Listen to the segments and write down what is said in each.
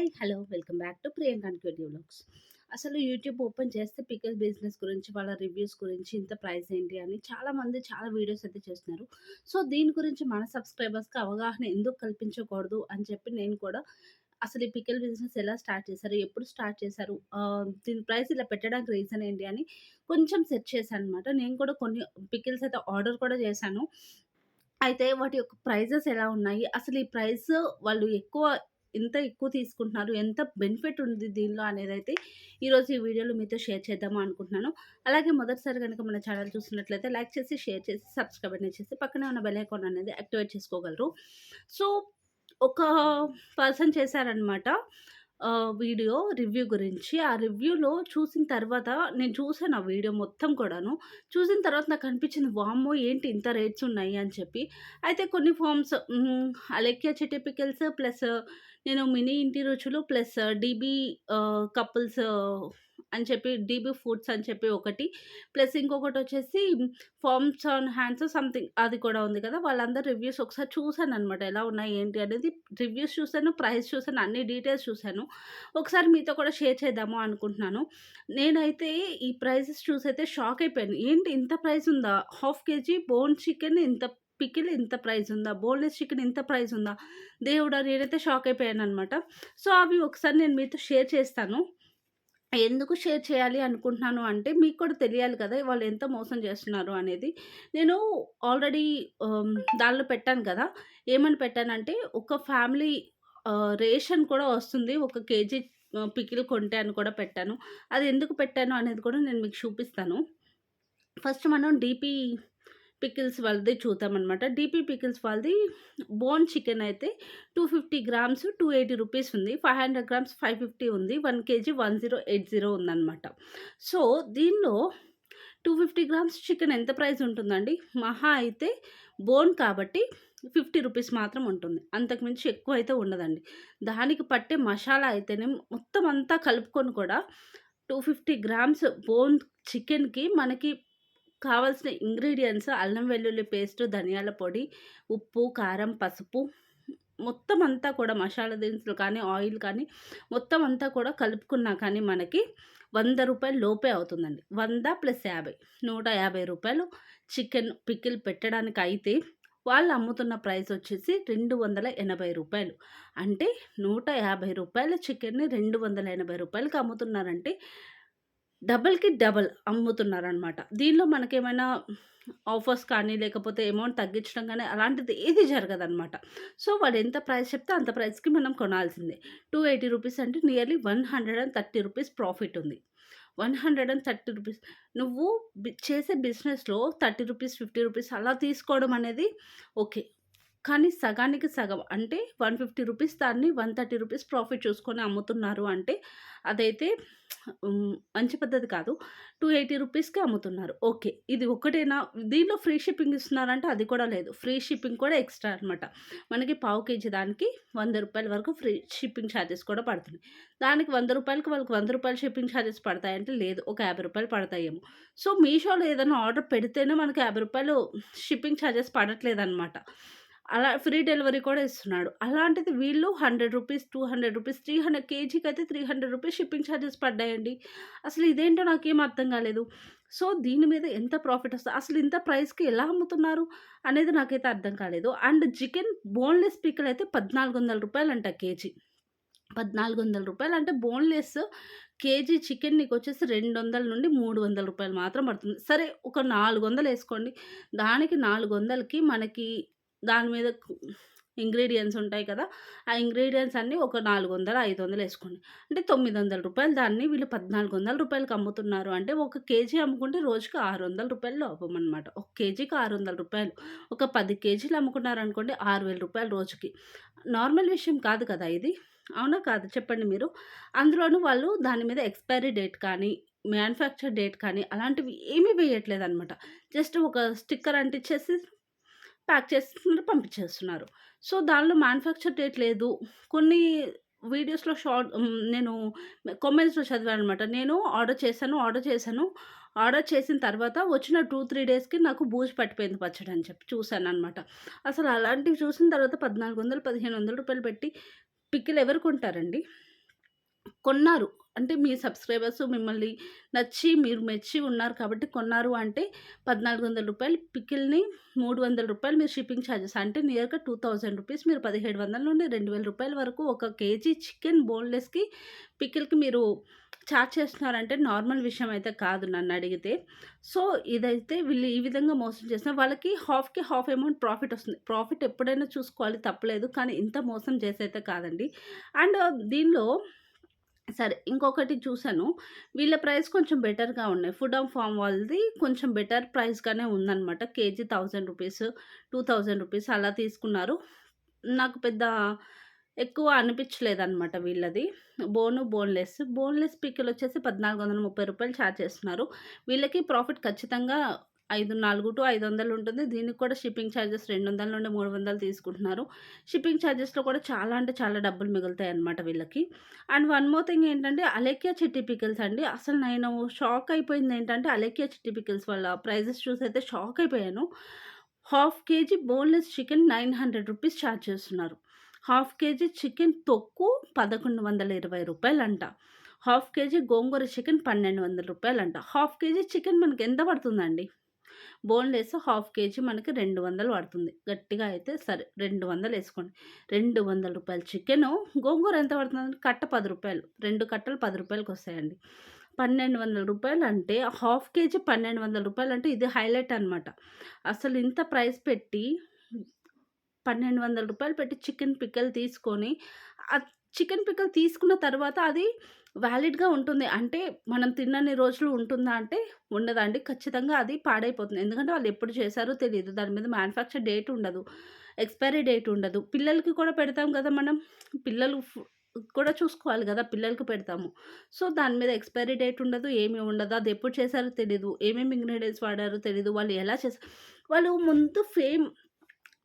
Hi hello welcome back to Priyanka cutie blogs అసలు YouTube open చేస్తే pickle business గురించి వాళ్ళ రివ్యూస్ గురించి ఇంత ప్రైస్ ఏంటి అని చాలామంది చాలా వీడియోస్ అయితే చేస్తున్నారు. సో దీని గురించి మన సబ్స్క్రైబర్స్కి అవగాహన ఎందుకు కల్పించకూడదు అని చెప్పి నేను కూడా అసలు ఈ పికల్ బిజినెస్ ఎలా స్టార్ట్ చేశారు ఎప్పుడు స్టార్ట్ చేశారు దీని ప్రైస్ ఇలా పెట్టడానికి రీజన్ ఏంటి అని కొంచెం సెర్చ్ చేశాను అనమాట నేను కూడా కొన్ని పికిల్స్ అయితే ఆర్డర్ కూడా చేశాను. అయితే వాటి యొక్క ప్రైజెస్ ఎలా ఉన్నాయి అసలు ఈ ప్రైస్ వాళ్ళు ఎక్కువ ఎంత ఎక్కువ తీసుకుంటున్నారు ఎంత బెనిఫిట్ ఉంది దీనిలో అనేది అయితే ఈరోజు ఈ వీడియోలో మీతో షేర్ చేద్దాము అనుకుంటున్నాను. అలాగే మొదటిసారి కనుక మన ఛానల్ చూసినట్లయితే లైక్ చేసి షేర్ చేసి సబ్స్క్రైబ్ అనేది చేసి పక్కనే ఉన్న బెల్ అకౌంట్ అనేది యాక్టివేట్ చేసుకోగలరు. సో ఒక పర్సన్ చేశారనమాట వీడియో రివ్యూ గురించి. ఆ రివ్యూలో చూసిన తర్వాత నేను చూసాను ఆ వీడియో మొత్తం కూడాను. చూసిన తర్వాత నాకు అనిపించింది వామ్మో ఏంటి ఇంత రేట్స్ ఉన్నాయి అని చెప్పి. అయితే కొన్ని ఫామ్స్ అలెక్యా చిట్టి ప్లస్ నేను మినీ ఇంటి రుచులు ప్లస్ డీబీ కపుల్స్ అని చెప్పి డీబీ ఫుడ్స్ అని చెప్పి ఒకటి. ప్లస్ ఇంకొకటి వచ్చేసి ఫార్మ్స్ ఆన్ హ్యాండ్స్ సంథింగ్ అది కూడా ఉంది కదా. వాళ్ళందరూ రివ్యూస్ ఒకసారి చూశాను అనమాట ఎలా ఉన్నాయి ఏంటి అనేది రివ్యూస్ చూశాను ప్రైస్ చూశాను అన్ని డీటెయిల్స్ చూశాను. ఒకసారి మీతో కూడా షేర్ చేద్దాము అనుకుంటున్నాను. నేనైతే ఈ ప్రైసెస్ చూసైతే షాక్ అయిపోయాను. ఏంటి ఇంత ప్రైస్ ఉందా? హాఫ్ కేజీ బోన్ చికెన్ ఇంత పికిల్ ఇంత ప్రైస్ ఉందా? బోన్లెస్ చికెన్ ఇంత ప్రైస్ ఉందా? దేవుడా నేనైతే షాక్ అయిపోయాను అనమాట సో అవి ఒకసారి నేను మీతో షేర్ చేస్తాను. ఎందుకు షేర్ చేయాలి అనుకుంటున్నాను అంటే మీకు కూడా తెలియాలి కదా వాళ్ళు ఎంత మోసం చేస్తున్నారు అనేది. నేను ఆల్రెడీ దానిలో పెట్టాను కదా. ఏమని పెట్టానంటే ఒక ఫ్యామిలీ రేషన్ కూడా వస్తుంది. ఒక కేజీ పికిల్ కొంటే అని కూడా పెట్టాను. అది ఎందుకు పెట్టాను అనేది కూడా నేను మీకు చూపిస్తాను. ఫస్ట్ మనం డీపీ పికిల్స్ వాళ్ళది చూద్దామన్నమాట. డీపీ పికిల్స్ వాళ్ళది బోన్ చికెన్ అయితే two fifty grams two eighty rupees ఉంది. Five hundred grams five fifty ఉంది. One KG one zero eight zero ఉందన్నమాట. సో దీనిలో టూ ఫిఫ్టీ గ్రామ్స్ చికెన్ ఎంత ప్రైస్ ఉంటుందండి? మహా అయితే బోన్ కాబట్టి ఫిఫ్టీ రూపీస్ మాత్రం ఉంటుంది. అంతకుమించి ఎక్కువ అయితే ఉండదండి. దానికి పట్టే మసాలా అయితేనే మొత్తం అంతా కలుపుకొని కూడా టూ ఫిఫ్టీ గ్రామ్స్ బోన్ చికెన్కి మనకి కావాల్సిన ఇంగ్రీడియంట్స్ అల్లం వెల్లుల్లి పేస్ట్ ధనియాల పొడి ఉప్పు కారం పసుపు మొత్తం అంతా కూడా మసాలా దినుసులు కానీ ఆయిల్ కానీ మొత్తం అంతా కూడా కలుపుకున్నా కానీ మనకి వంద రూపాయలు లోపే అవుతుందండి. వంద ప్లస్ యాభై నూట యాభై రూపాయలు చికెన్ పికిల్ పెట్టడానికి అయితే వాళ్ళు అమ్ముతున్న ప్రైస్ వచ్చేసి రెండు వందల ఎనభై రూపాయలు. అంటే నూట యాభై రూపాయల చికెన్ని రెండు వందల ఎనభై రూపాయలకి అమ్ముతున్నారంటే డబల్‌కి డబల్ అమ్ముతున్నారనమాట. దీనిలో మనకేమైనా ఆఫర్స్ కానీ, లేకపోతే అమౌంట్ తగ్గించడం కానీ అలాంటిది ఏది జరగదనమాట. సో, వాడు ఎంత ప్రైస్ చెప్తే అంత ప్రైస్‌కి మనం కొనాల్సిందే. టూ ఎయిటీ రూపీస్ అంటే nearly one hundred and thirty rupees profit ఉంది. One hundred and thirty rupees నువ్వు చేసే బిజినెస్‌లో థర్టీ రూపీస్, ఫిఫ్టీ రూపీస్ అలా తీసుకోవడం అనేది ఓకే. కానీ సగానికి సగం. అంటే వన్ ఫిఫ్టీ రూపీస్ దాన్ని వన్ థర్టీ రూపీస్ ప్రాఫిట్ చూసుకొని అమ్ముతున్నారు అంటే అదైతే మంచి పద్ధతి కాదు. టూ ఎయిటీ రూపీస్కి అమ్ముతున్నారు. ఓకే. ఇది ఒకటేనా? దీనిలో ఫ్రీ షిప్పింగ్ ఇస్తున్నారంటే అది కూడా లేదు. ఫ్రీ షిప్పింగ్ కూడా ఎక్స్ట్రా అనమాట మనకి పావు కేజీ దానికి వంద రూపాయల వరకు ఫ్రీ షిప్పింగ్ ఛార్జెస్ కూడా పడుతుంది దానికి వంద రూపాయలకి వాళ్ళకి వంద రూపాయలు షిప్పింగ్ ఛార్జెస్ పడతాయంటే లేదు. ఒక యాభై రూపాయలు పడతాయేమో. సో మీషోలో ఏదైనా ఆర్డర్ పెడితేనే మనకి యాభై రూపాయలు షిప్పింగ్ ఛార్జెస్ పడట్లేదు అనమాట అలా ఫ్రీ డెలివరీ కూడా ఇస్తున్నాడు. అలాంటిది వీళ్ళు hundred rupees two hundred rupees three hundred కేజీకి అయితే three hundred rupees shipping charges పడ్డాయండి. అసలు ఇదేంటో నాకేం అర్థం కాలేదు. సో దీని మీద ఎంత ప్రాఫిట్ వస్తుంది? అసలు ఇంత ప్రైస్కి ఎలా అమ్ముతున్నారు అనేది నాకైతే అర్థం కాలేదు. అండ్ చికెన్ బోన్లెస్ పీకల్ అయితే పద్నాలుగు వందల రూపాయలు అంట కేజీ. పద్నాలుగు వందల రూపాయలు అంటే బోన్లెస్ కేజీ చికెన్ నీకు వచ్చేసి రెండు వందల నుండి మూడు వందల రూపాయలు మాత్రం పడుతుంది. సరే ఒక నాలుగు వందలు వేసుకోండి. దానికి నాలుగు వందలకి మనకి దాని మీద ఇంగ్రీడియంట్స్ ఉంటాయి కదా ఆ ఇంగ్రీడియంట్స్ అన్నీ ఒక నాలుగు వందలు ఐదు వందలు వేసుకోండి. అంటే తొమ్మిది వందల రూపాయలు దాన్ని వీళ్ళు పద్నాలుగు వందల రూపాయలకి అమ్ముతున్నారు. అంటే ఒక కేజీ అమ్ముకుంటే రోజుకి ఆరు వందల రూపాయలు లాభం అనమాట ఒక కేజీకి ఆరు వందల రూపాయలు. ఒక పది కేజీలు అమ్ముకున్నారు అనుకోండి ఆరు వేల రూపాయలు రోజుకి. నార్మల్ విషయం కాదు కదా ఇది. అవునా కాదు? చెప్పండి మీరు. అందులోనూ వాళ్ళు దాని మీద ఎక్స్పైరీ డేట్ కానీ మ్యానుఫ్యాక్చర్ డేట్ కానీ అలాంటివి ఏమీ వేయట్లేదు అనమాట జస్ట్ ఒక స్టిక్కర్ అంటించేసి ప్యాక్ చేస్తున్నారు పంపించేస్తున్నారు. సో దానిలో మ్యానుఫ్యాక్చర్ డేట్ లేదు. కొన్ని వీడియోస్లో షార్ట్ నేను కామెంట్స్లో చదివాను అనమాట నేను ఆర్డర్ చేశాను ఆర్డర్ చేశాను. ఆర్డర్ చేసిన తర్వాత వచ్చిన టూ త్రీ డేస్కి నాకు బూజు పట్టిపోయింది పచ్చడి అని చెప్పి చూశాను అనమాట అసలు అలాంటివి చూసిన తర్వాత పద్నాలుగు వందలు పదిహేను వందల రూపాయలు పెట్టి పిక్కిలు ఎవరు కొంటారండి? కొన్నారు. అంటే మీ సబ్‌స్క్రైబర్స్ మిమ్మల్ని నచ్చి మీరు మెచ్చి ఉన్నారు కాబట్టి కొన్నారు అంటే పద్నాలుగు వందల రూపాయలు పికిల్‌ని మూడు వందల రూపాయలు మీరు షిప్పింగ్ చార్జెస్ అంటే నియర్‌గా టూ థౌజండ్ రూపీస్ మీరు 1700 నుండి రూ. 2000 వరకు ఒక కేజీ చికెన్ బోన్‌లెస్‌కి పికిల్‌కి మీరు చార్జ్ చేస్తున్నారంటే నార్మల్ విషయం అయితే కాదు నన్ను అడిగితే సో, ఇదైతే వీళ్ళు ఈ విధంగా మోసం చేసిన వాళ్ళకి హాఫ్‌కి హాఫ్ అమౌంట్ ప్రాఫిట్ వస్తుంది. ప్రాఫిట్ ఎప్పుడైనా చూసుకోవాలి తప్పలేదు కానీ ఇంత మోసం చేసైతే కాదండి. అండ్ దీనిలో సరే ఇంకొకటి చూసాను. వీళ్ళ ప్రైస్ కొంచెం బెటర్‌గా ఉన్నాయి. ఫుడ్ అండ్ ఫార్మ్ వాళ్ళది కొంచెం బెటర్ ప్రైస్‌గానే ఉందనమాట. KG thousand rupees two thousand rupees అలా తీసుకున్నారు. నాకు పెద్ద ఎక్కువ అనిపించలేదనమాట వీళ్ళది. బోను, బోన్‌లెస్. బోన్‌లెస్ పికిల్ వచ్చేసి పద్నాలుగు వందల ముప్పై రూపాయలు ఛార్జ్ చేస్తున్నారు. వీళ్ళకి ప్రాఫిట్ ఖచ్చితంగా ఐదు 4-500 ఉంటుంది. దీనికి కూడా షిప్పింగ్ ఛార్జెస్ రెండు వందల నుండి 300 తీసుకుంటున్నారు. షిప్పింగ్ చార్జెస్‌లో కూడా చాలా అంటే చాలా డబ్బులు మిగులుతాయి అనమాట వీళ్ళకి. అండ్ వన్ మోర్ థింగ్ ఏంటంటే అలేఖ్య చిట్టి పికిల్స్ అండి. అసలు నేను షాక్ అయిపోయింది ఏంటంటే అలేఖ్య చిట్టి పికిల్స్ వాళ్ళ ప్రైజెస్ చూసైతే షాక్ అయిపోయాను. Half KG boneless chicken nine hundred rupees charge చేస్తున్నారు. హాఫ్ కేజీ చికెన్ తొక్కు పదకొండు వందల ఇరవై రూపాయలంట హాఫ్ కేజీ గోంగూర చికెన్ రూ. 1200 అంట. హాఫ్ కేజీ చికెన్ మనకి ఎంత పడుతుందండి? బోన్‌లెస్ హాఫ్ కేజీ మనకి 200 పడుతుంది. గట్టిగా అయితే సరే రెండు వందలు వేసుకోండి. రెండు వందల రూపాయలు చికెను. గోంగూర ఎంత పడుతుంది కట్ట పది రూపాయలు. రెండు కట్టలు పది రూపాయలకి వస్తాయండి. పన్నెండు వందల రూపాయలు అంటే హాఫ్ కేజీ పన్నెండు వందల రూపాయలు అంటే ఇది హైలైట్ అనమాట. అసలు ఇంత ప్రైస్ పెట్టి పన్నెండు వందల రూపాయలు పెట్టి చికెన్ పిక్కలు తీసుకొని ఆ చికెన్ పిక్కలు తీసుకున్న తర్వాత అది వ్యాలిడ్‌గా ఉంటుంది. అంటే మనం తిన్నన్ని రోజులు ఉంటుందా అంటే ఉండదండి. ఖచ్చితంగా అది పాడైపోతుంది. ఎందుకంటే వాళ్ళు ఎప్పుడు చేశారో తెలియదు దాని మీద మ్యానుఫ్యాక్చర్ డేట్ ఉండదు. ఎక్స్‌పైరీ డేట్ ఉండదు. పిల్లలకి కూడా పెడతాం కదా మనం. పిల్లలు కూడా చూసుకోవాలి కదా పిల్లలకి పెడతాము. సో, దాని మీద ఎక్స్‌పైరీ డేట్ ఉండదు. ఏమి ఉండదు. అది ఎప్పుడు చేశారో తెలీదు. ఏమేమి ఇంగ్రీడియంట్స్ వాడారో తెలీదు. వాళ్ళు ఎలా చేస్తారు వాళ్ళు ముందు ఫేమ్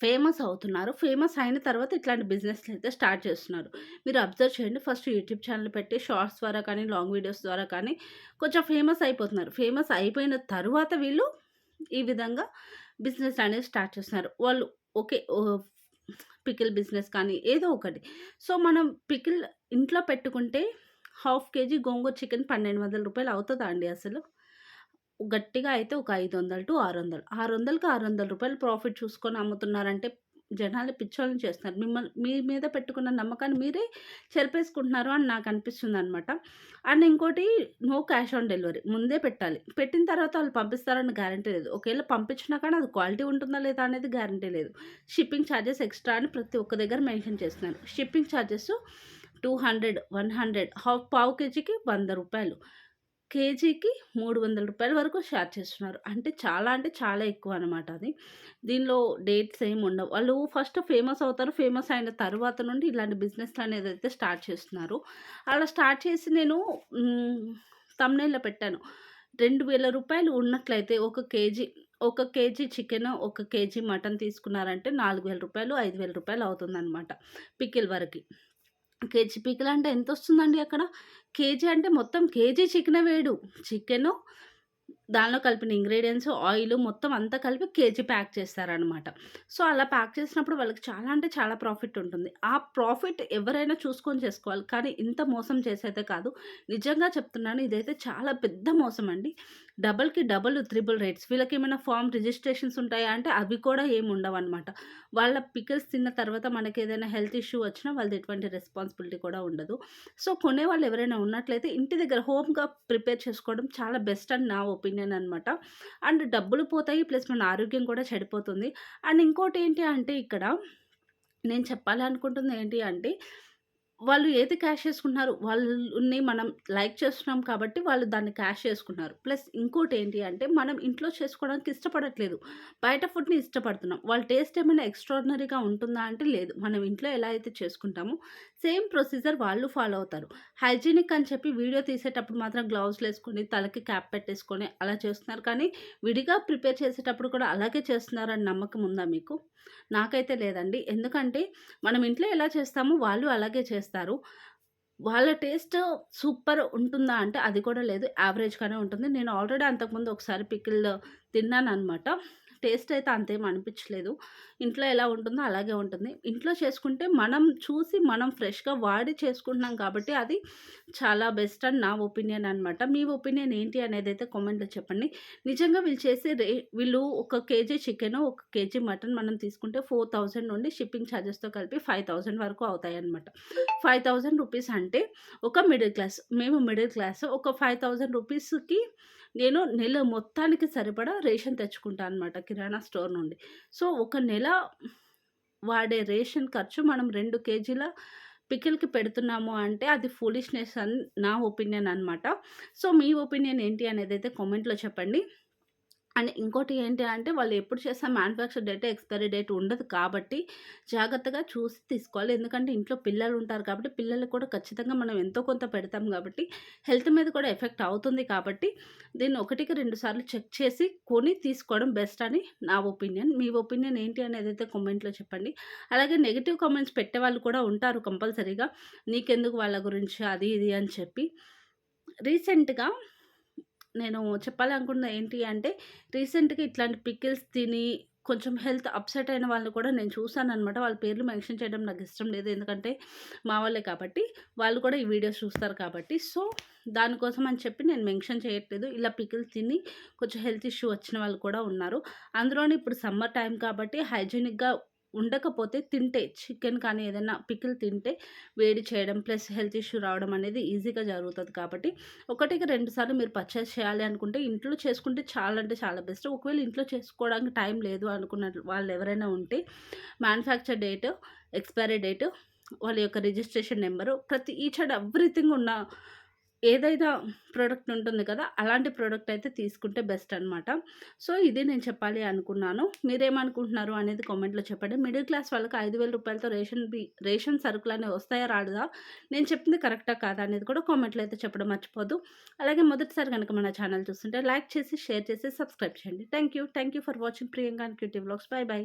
ఫేమస్ అవుతున్నారు. ఫేమస్ అయిన తర్వాత ఇట్లాంటి బిజినెస్‌లు అయితే స్టార్ట్ చేస్తున్నారు. మీరు అబ్జర్వ్ చేయండి. ఫస్ట్ యూట్యూబ్ ఛానల్ పెట్టి షార్ట్స్ ద్వారా కానీ, లాంగ్ వీడియోస్ ద్వారా కానీ కొంచెం ఫేమస్ అయిపోతున్నారు. ఫేమస్ అయిపోయిన తర్వాత వీళ్ళు ఈ విధంగా బిజినెస్ అనేది స్టార్ట్ చేస్తున్నారు. వాళ్ళు ఓకే. పికిల్ బిజినెస్ కానీ ఏదో ఒకటి. సో, మనం పికిల్ ఇంట్లో పెట్టుకుంటే హాఫ్ కేజీ గోంగూర చికెన్ పన్నెండు వందల రూపాయలు అవుతుందా అండి అసలు? గట్టిగా అయితే ఒక ఐదు వందలు టూ ఆరు వందలు ఆరు వందలకి ఆరు వందల రూపాయలు ప్రాఫిట్ చూసుకొని అమ్ముతున్నారంటే జనాలు పిచ్చోళ్ళని చేస్తున్నారు. మిమ్మల్ని మీ మీద పెట్టుకున్న నమ్మకాన్ని మీరే చెరిపేసుకుంటున్నారు అని నాకు అనిపిస్తుంది అనమాట అండ్ ఇంకోటి నో క్యాష్ ఆన్ డెలివరీ. ముందే పెట్టాలి. పెట్టిన తర్వాత వాళ్ళు పంపిస్తారని గ్యారంటీ లేదు. ఒకవేళ పంపించినా కానీ అది క్వాలిటీ ఉంటుందా లేదా అనేది గ్యారంటీ లేదు. షిప్పింగ్ చార్జెస్ ఎక్స్‌ట్రా అని ప్రతి ఒక్క దగ్గర మెన్షన్ చేస్తున్నారు. షిప్పింగ్ చార్జెస్ 200, 100 హాఫ్ పావు కేజీకి వంద రూపాయలు కేజీకి మూడు వందల రూపాయల వరకు షార్ట్ చేస్తున్నారు. అంటే చాలా అంటే చాలా ఎక్కువ అనమాట అది. దీనిలో డేట్స్ ఏమి ఉండవు. వాళ్ళు ఫస్ట్ ఫేమస్ అవుతారు. ఫేమస్ అయిన తర్వాత నుండి ఇలాంటి బిజినెస్‌లు అనేది అయితే స్టార్ట్ చేస్తున్నారు. అలా స్టార్ట్ చేసి నేను హ్మ్, థంబ్‌నెయిల్‌లో పెట్టాను. రూ. 2000 ఉన్నట్లయితే ఒక కేజీ ఒక కేజీ చికెన్ ఒక కేజీ మటన్ తీసుకున్నారంటే నాలుగు వేల రూపాయలు ఐదు వేల రూపాయలు అవుతుందన్నమాట పికిల్ వరకు కేజీ పికిల్ అంటే ఎంత వస్తుందండి అక్కడ? కేజీ అంటే మొత్తం కేజీ చికెనే వేడు చికెను, దానిలో కలిపిన ఇంగ్రీడియంట్స్ ఆయిల్ మొత్తం అంతా కలిపి కేజీ ప్యాక్ చేస్తారనమాట. సో, అలా ప్యాక్ చేసినప్పుడు వాళ్ళకి చాలా అంటే చాలా ప్రాఫిట్ ఉంటుంది. ఆ ప్రాఫిట్ ఎవరైనా చూసుకొని చేసుకోవాలి. కానీ ఇంత మోసం చేసైతే కాదు. నిజంగా చెప్తున్నాను ఇదైతే చాలా పెద్ద మోసం అండి. డబల్‌కి డబల్, త్రిబుల్ రేట్స్. వీళ్ళకి ఏమైనా ఫార్మ్ రిజిస్ట్రేషన్స్ ఉంటాయా అంటే అవి కూడా ఏమి ఉండవనమాట. వాళ్ళ పికిల్స్ తిన్న తర్వాత మనకి ఏదైనా హెల్త్ ఇష్యూ వచ్చినా వాళ్ళది ఎటువంటి రెస్పాన్సిబిలిటీ కూడా ఉండదు. సో, కొనేవాళ్ళు ఎవరైనా ఉన్నట్లయితే ఇంటి దగ్గర హోమ్‌గా ప్రిపేర్ చేసుకోవడం చాలా బెస్ట్ అని నా ఒపీనియన్ అనమాట. అండ్ డబ్బులు పోతాయి. ప్లస్ మన ఆరోగ్యం కూడా చెడిపోతుంది. అండ్ ఇంకోటి ఏంటి అంటే ఇక్కడ నేను చెప్పాలనుకుంటుంది ఏంటి అంటే వాళ్ళు ఏది క్యాష్ చేసుకున్నారు వాళ్ళని మనం లైక్ చేస్తున్నాం కాబట్టి వాళ్ళు దాన్ని క్యాష్ చేసుకున్నారు. ప్లస్ ఇంకోటి ఏంటి అంటే మనం ఇంట్లో చేసుకోవడానికి ఇష్టపడట్లేదు. బయట ఫుడ్‌ని ఇష్టపడుతున్నాం. వాళ్ళ టేస్ట్ ఏమైనా ఎక్స్ట్రాడినరీగా ఉంటుందా అంటే లేదు. మనం ఇంట్లో ఎలా అయితే చేసుకుంటామో సేమ్ ప్రొసీజర్ వాళ్ళు ఫాలో అవుతారు. హైజీనిక్ అని చెప్పి వీడియో తీసేటప్పుడు మాత్రం గ్లౌస్‌లేసుకొని, తలకి క్యాప్ పెట్టేసుకొని అలా చేస్తున్నారు. కానీ విడిగా ప్రిపేర్ చేసేటప్పుడు కూడా అలాగే చేస్తున్నారని నమ్మకం ఉందా మీకు? నాకైతే లేదండి. ఎందుకంటే మనం ఇంట్లో ఎలా చేస్తామో వాళ్ళు అలాగే చేస్తారు. వాళ్ళ టేస్ట్ సూపర్ ఉంటుందా అంటే అది కూడా లేదు. యావరేజ్‌గానే ఉంటుంది. నేను ఆల్రెడీ అంతకుముందు ఒకసారి పికిల్ తిన్నాననమాట. టేస్ట్ అయితే అంతేం అనిపించలేదు. ఇంట్లో ఎలా ఉంటుందో అలాగే ఉంటుంది. ఇంట్లో చేసుకుంటే మనం చూసి మనం ఫ్రెష్‌గా వాడి చేసుకుంటున్నాం కాబట్టి అది చాలా బెస్ట్ అని నా ఒపీనియన్ అనమాట. మీ ఒపీనియన్ ఏంటి అనేది అయితే కామెంట్‌లో చెప్పండి. నిజంగా వీళ్ళు చేసే రే వీళ్ళు ఒక కేజీ చికెన్ ఒక కేజీ మటన్ మనం తీసుకుంటే 4000 నుండి షిప్పింగ్ చార్జెస్‌తో కలిపి 5000 వరకు అవుతాయి అన్నమాట ఫైవ్ 5000 రూపీస్ అంటే ఒక మిడిల్ క్లాస్. మేము మిడిల్ క్లాస్. ఒక 5000 రూపీస్‌కి నేను నెల మొత్తానికి సరిపడా రేషన్ తెచ్చుకుంటాను అనమాట కిరాణా స్టోర్ నుండి. సో, ఒక నెల వాడే రేషన్ ఖర్చు మనం రెండు కేజీల పికిల్‌కి పెడుతున్నాము అంటే అది ఫూలిష్‌నెస్ అని నా ఒపీనియన్ అనమాట. సో, మీ ఒపీనియన్ ఏంటి అనేది అయితే కామెంట్‌లో చెప్పండి. అండ్ ఇంకోటి ఏంటి అంటే వాళ్ళు ఎప్పుడు చేసినా మ్యానుఫ్యాక్చర్ డేట్, ఎక్స్‌పైరీ డేట్ ఉండదు కాబట్టి జాగ్రత్తగా చూసి తీసుకోవాలి. ఎందుకంటే ఇంట్లో పిల్లలు ఉంటారు కాబట్టి పిల్లలకు కూడా ఖచ్చితంగా మనం ఎంతో కొంత పెడతాం కాబట్టి హెల్త్ మీద కూడా ఎఫెక్ట్ అవుతుంది కాబట్టి దీన్ని ఒకటికి రెండు సార్లు చెక్ చేసి కొని తీసుకోవడం బెస్ట్ అని నా ఒపీనియన్. మీ ఒపీనియన్ ఏంటి అనేది అయితే కామెంట్‌లో చెప్పండి. అలాగే నెగిటివ్ కామెంట్స్ పెట్టే వాళ్ళు కూడా ఉంటారు కంపల్సరీగా. నీకెందుకు వాళ్ళ గురించి అది ఇది అని చెప్పి. రీసెంట్‌గా నేను చెప్పాలనుకున్నది ఏంటి అంటే రీసెంట్‌గా ఇట్లాంటి పికిల్స్ తిని కొంచెం హెల్త్ అప్‌సెట్ అయిన వాళ్ళని కూడా నేను చూసాననమాట. వాళ్ళ పేర్లు మెన్షన్ చేయడం నాకు ఇష్టం లేదు. ఎందుకంటే మా వాళ్ళే కాబట్టి. వాళ్ళు కూడా ఈ వీడియోస్ చూస్తారు కాబట్టి. సో, దానికోసం అని చెప్పి నేను మెన్షన్ చేయట్లేదు. ఇలా పికిల్స్ తిని కొంచెం హెల్త్ ఇష్యూ వచ్చిన వాళ్ళు కూడా ఉన్నారు. అందులోని ఇప్పుడు సమ్మర్ టైం కాబట్టి హైజీనిక్‌గా ఉండకపోతే తింటే చికెన్ కానీ ఏదైనా పికిల్ తింటే వేడి చేయడం ప్లస్ హెల్త్ ఇష్యూ రావడం అనేది ఈజీగా జరుగుతుంది కాబట్టి ఒకటికి రెండు సార్లు మీరు పర్చేస్ చేయాలి అనుకుంటే ఇంట్లో చేసుకుంటే చాలా అంటే చాలా బెస్ట్. ఒకవేళ ఇంట్లో చేసుకోవడానికి టైం లేదు అనుకున్న వాళ్ళు ఎవరైనా ఉంటే మ్యానుఫ్యాక్చర్ డేట్, ఎక్స్‌పైరీ డేట్, వాళ్ళ యొక్క రిజిస్ట్రేషన్ నెంబరు ప్రతి ఈచ్ అండ్ ఎవ్రీథింగ్ ఉన్న ఏదైనా ప్రోడక్ట్ ఉంటుంది కదా! అలాంటి ప్రోడక్ట్ అయితే తీసుకుంటే బెస్ట్ అనమాట. సో, ఇది నేను చెప్పాలి అనుకున్నాను. మీరేమనుకుంటున్నారు అనేది కామెంట్‌లో చెప్పండి. మిడిల్ క్లాస్ వాళ్ళకి ఐదు వేల రూపాయలతో రేషన్ బి రేషన్ సరుకులు అనేవి వస్తాయా? రాదా? నేను చెప్పింది కరెక్టా? కాదా? అనేది కూడా కామెంట్‌లో అయితే చెప్పడం మర్చిపోద్దు. అలాగే మొదటిసారి గనుక మన ఛానల్ చూస్తుంటే లైక్ చేసి, షేర్ చేసి, సబ్స్క్రైబ్ చేయండి. Thank you. Thank you for watching Priyanka and cutie vlogs bye bye.